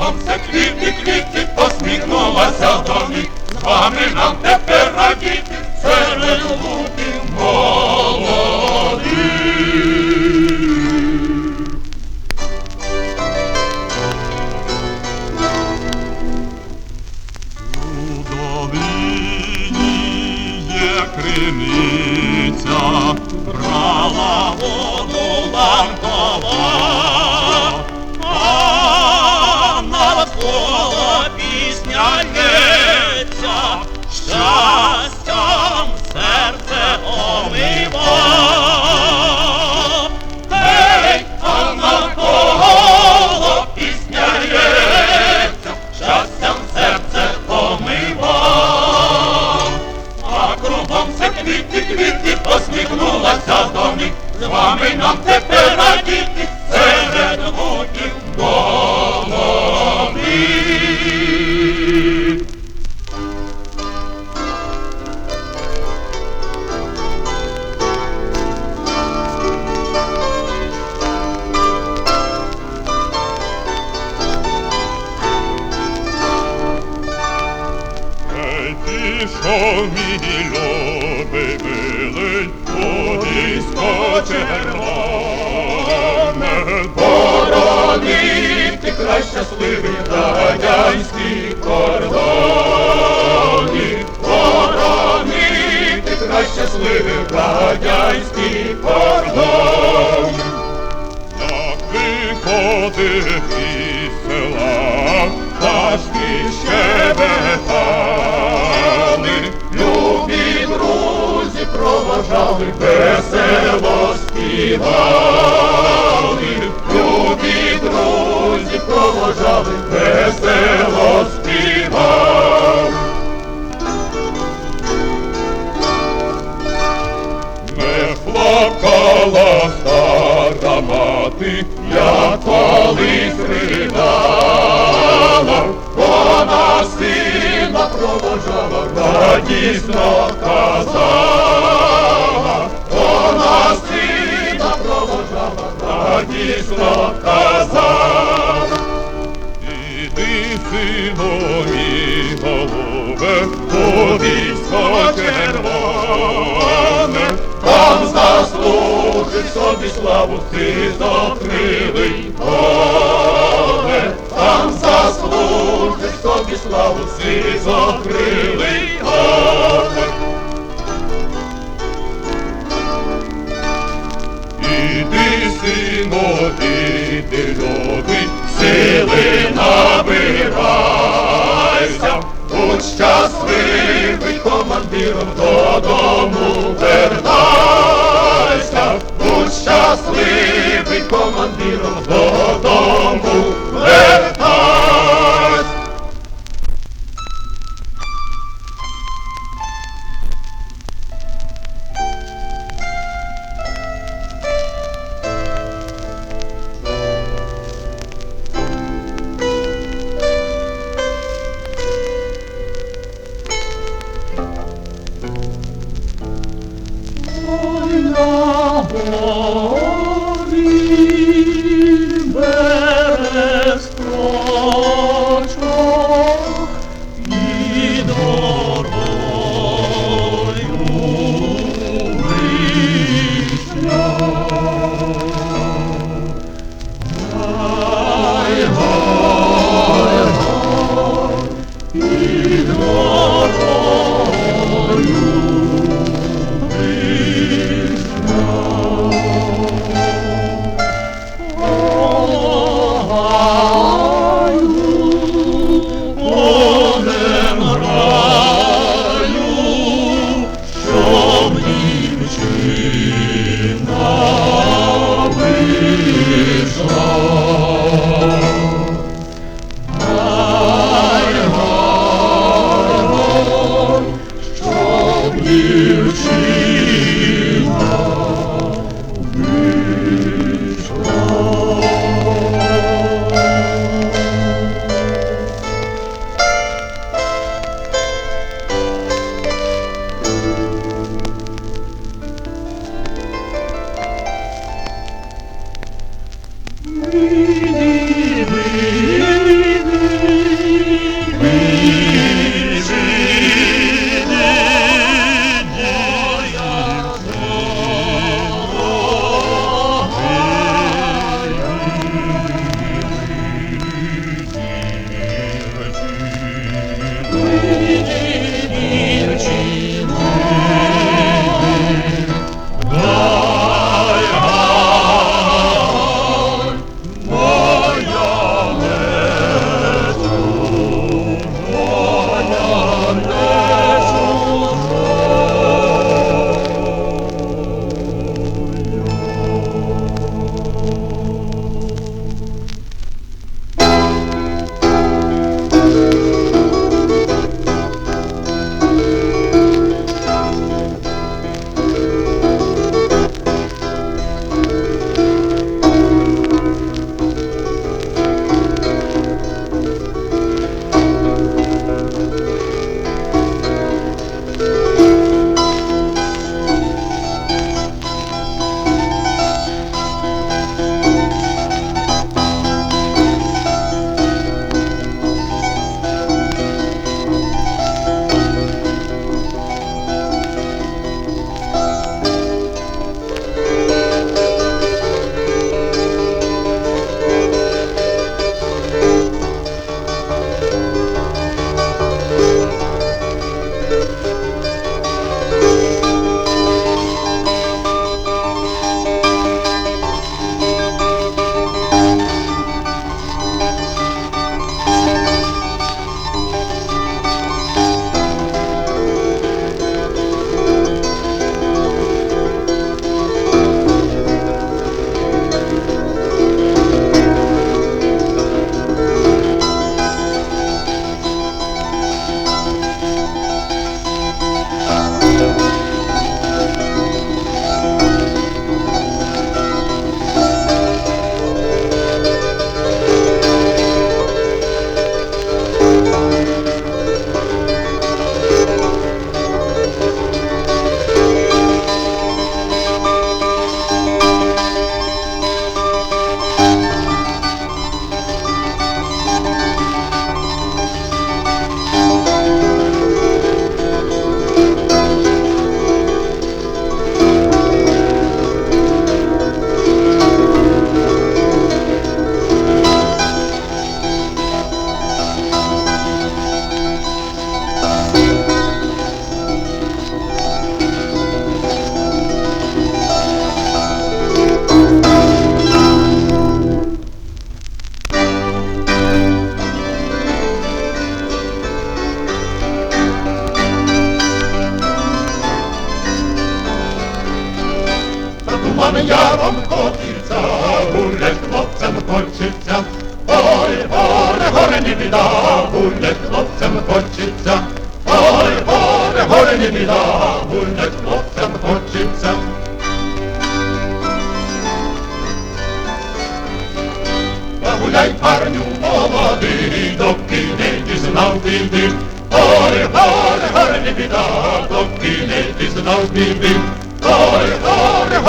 Все квіти, квіти, посміхнулася до них. З вами нам тепер радіти серед луків молодих. До них. З вами щасливий радянський кордони, боронити край щасливий радянський кордон. Як виходив із села, пташки щебетали, любі друзі проважали, весело співали, сина провожала, радісно казала, вона сина провожала, радісно казала. Іди, сино мій голубе, Кудисько червоне, там заслужить собі славу ти зокривий поле, ти зокривий поле. Іди, сино, іди, любий, сили набирайся, будь щасливий командиром додому вертайся, будь щасливий командиром додому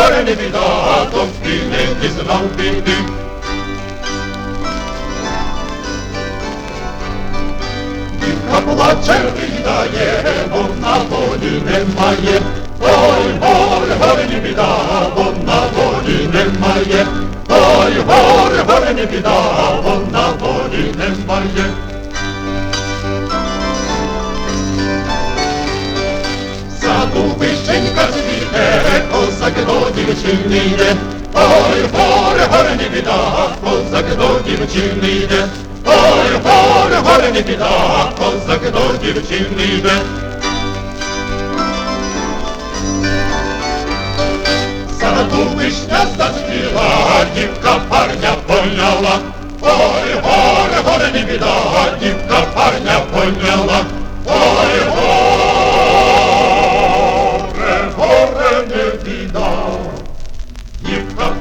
горе, не біда, доки не дізнав біди. Дівка плаче, ридає, бо на волі немає. Ой, горе, горе, не біда, бо на волі немає. Ой, горе, горе, не біда, бо на волі немає. Саду вишенька цвіте, zakdođi mi čim ide, oj, hore, hore, ne bi tako, zakdođi mi čim ide, oj, hore, hore, ne bi tako, zakdođi mi čim ide. Sana tu višnja zaspila, divka parnja ponjala, oj, hore, hore, ne bi tako, divka parnja ponjala,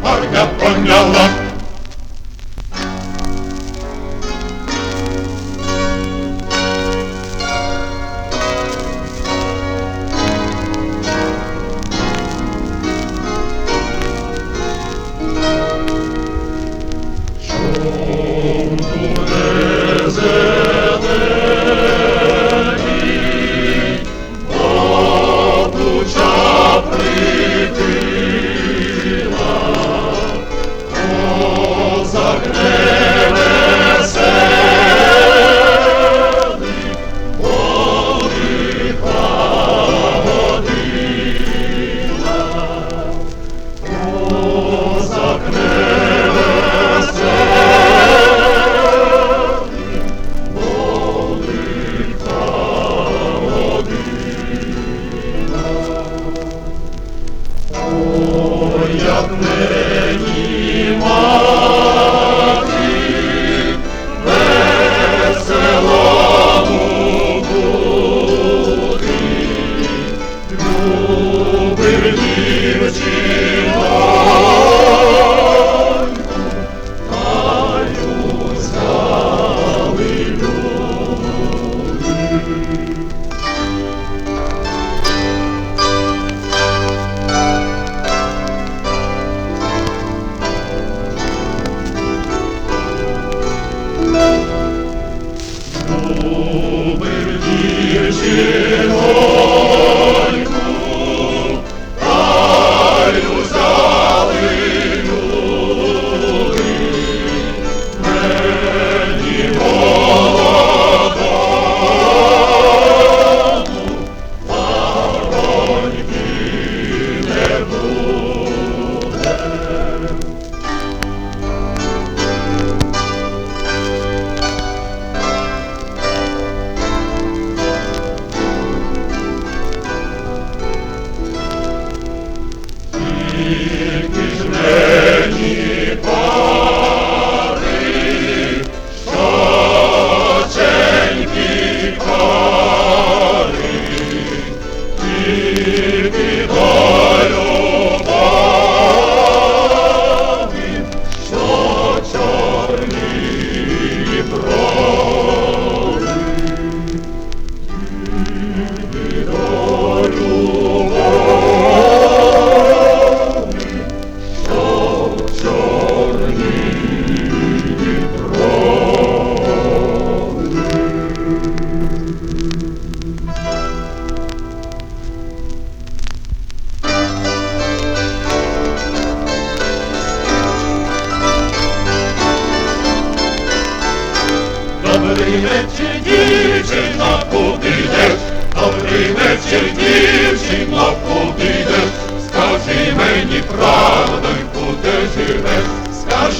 Orga, orga, orga. Lord.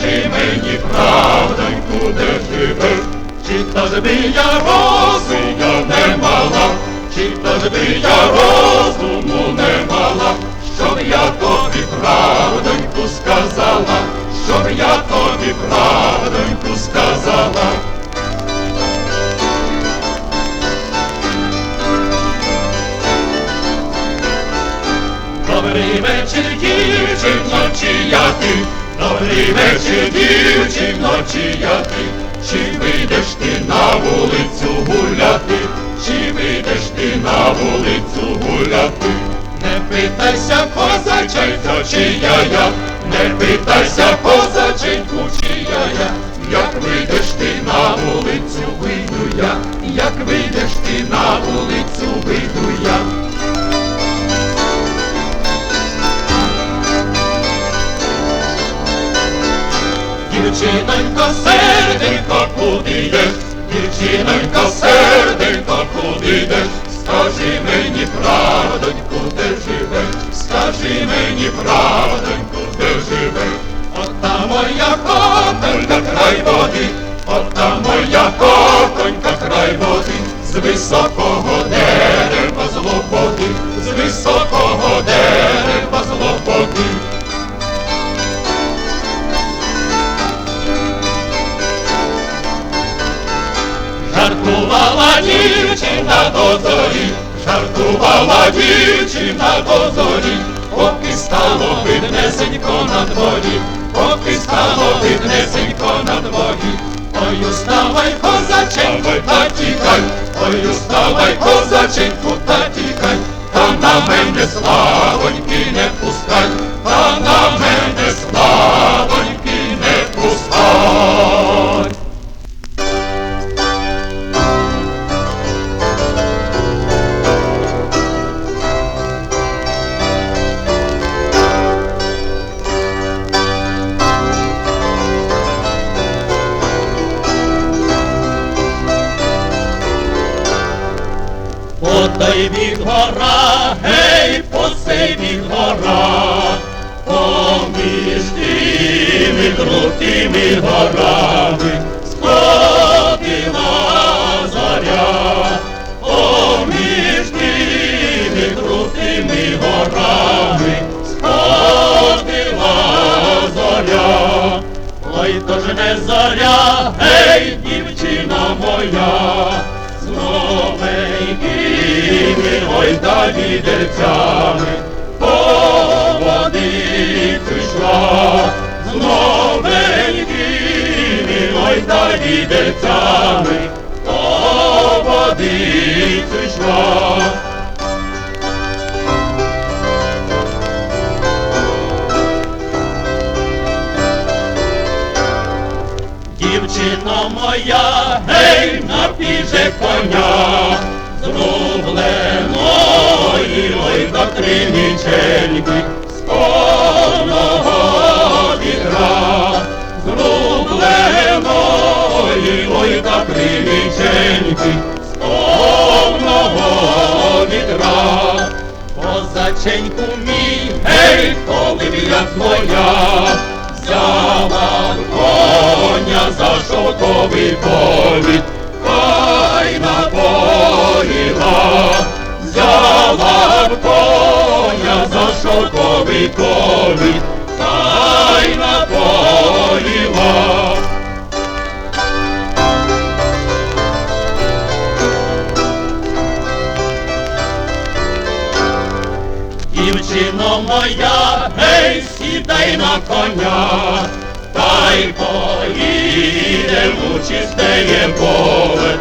Скажи мені правдоньку, де живеш? Чи то ж би я не мала, чи то ж би я розуму не мала, щоб я тобі правдоньку сказала, щоб я тобі правдоньку сказала. Добрий вечір, дівчино, чия ти, добрий вечір, дівчино, чия ти, чи вийдеш ти на вулицю гуляти, чи вийдеш ти на вулицю гуляти? Не питайся, козаченько, чия я, не питайся, козаченьку, чия я, як вийдеш ти на вулицю, вийду я, як вийдеш ти на вулицю, вийду я. Дівчинонько, серденько, куди йдеш? Дівчинонько, серденько, куди йдеш? Скажи мені правдоньку, де живеш? Скажи мені правдоньку, де живеш? От та моя котонька край води, от та моя котонька край води, з високого дерева злободи, з високого дерева злободи. дівчина до зорі, жартувала дівчина до зорі, поки стало виднесенько на дворі, поки стало піднесенько на дворі, ой, уставай, козаченьку, та тікай, ой, уставай, козаченьку, та тікай, та на мене славонько. Ой, то ж не зоря, гей, дівчина моя, з новенькими, ой, та відерцями, по водицю йшла, з новенькими, ой, та відерцями, по водицю йшла. Гей, напіже коня, зрубленої, ой, до криниченьки, з повного вітра, зрубленої, ой, до криниченьки, з повного вітра. Козаченьку мій, гей, коли б я твоя, взяла шовковий повід, хай напоїла, взяла коня за шовковий повід, хай напоїла. Дівчино моя, гей, сідай на коня, та й поїдем у чистеє поле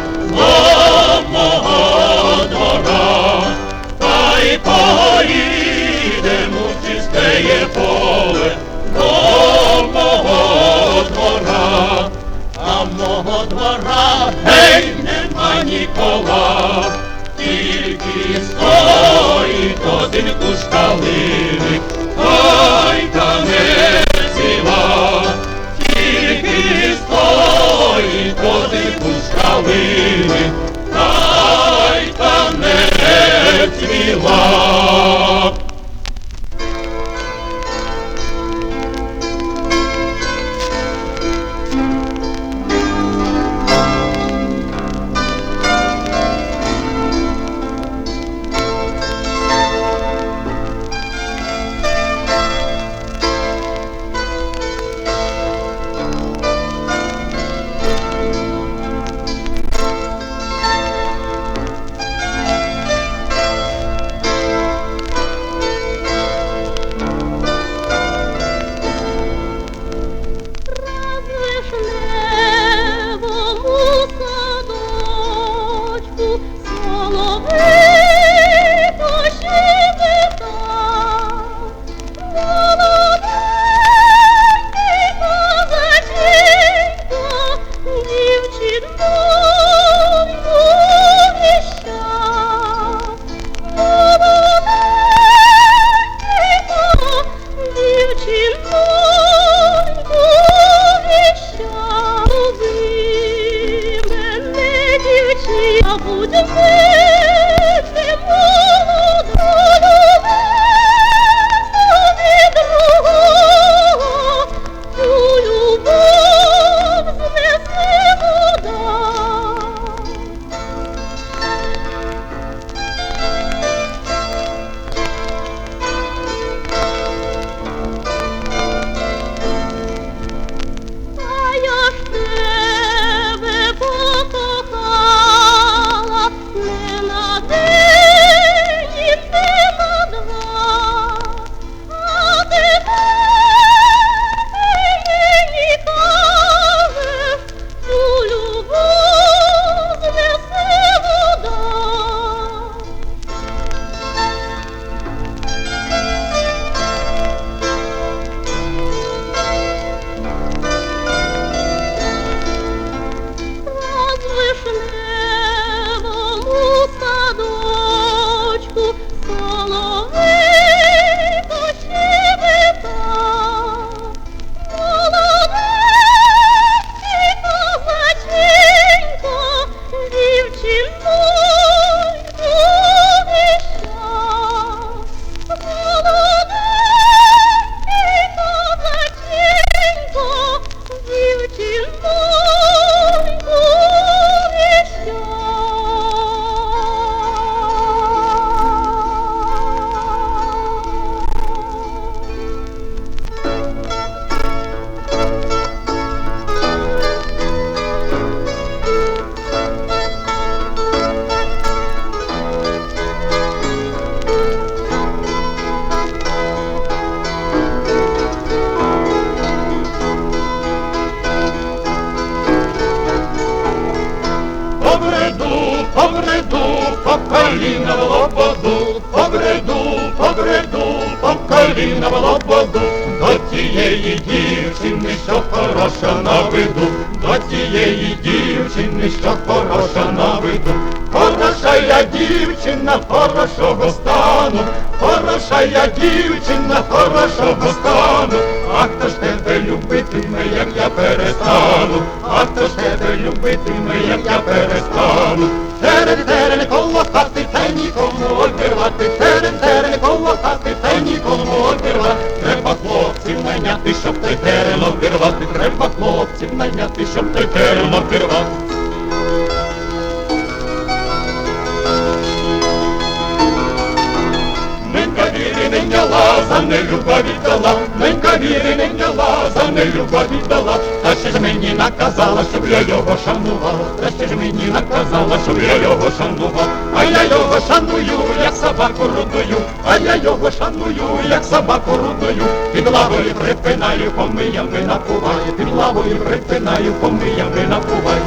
хороша на виду, до тієї дівчини, що хороша на виду. Хороша я дівчина, хорошого стану, хороша я дівчина, хорошого стану. А хто ж тебе любитиме, як я перестану? А хто ж тебе любитиме, як я перестану? Терен, терен, коло хати, та нікому обірвати. Терен, терен, коло хати, терен. Треба хлопців найняти, щоб той терен обірвати. Ненька віри не няла, за нелюба віддала, Ненька віри не няла, за нелюба віддала, та ще ж мені наказала, щоб я його шанував, та ще ж мені наказала, щоб я його шанував, я його шаную, як собаку рудую, а я його шаную, як собаку рудую, під лавою припинаю, помиями напуваю, під лавою припинаю, помиями напуваю.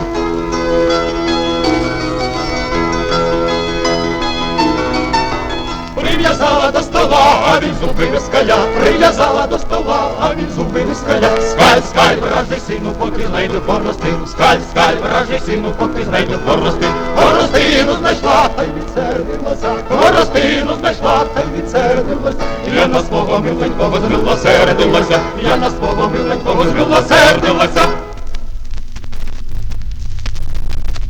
Прив'язала до стола, він зуби вискаля прив'язала до стола, а він зуби вискаля. Скаль, скаль, вражий сину, поки знайду поростину. Скаль, скаль, вражий сину, поки знайду поростину. Поростину знайшла, та й відсердилася, глаза. Поростину знайшла, та й відсердилася. Я на свого миленького змилосердилася. Я на свого миленького змилосердилася.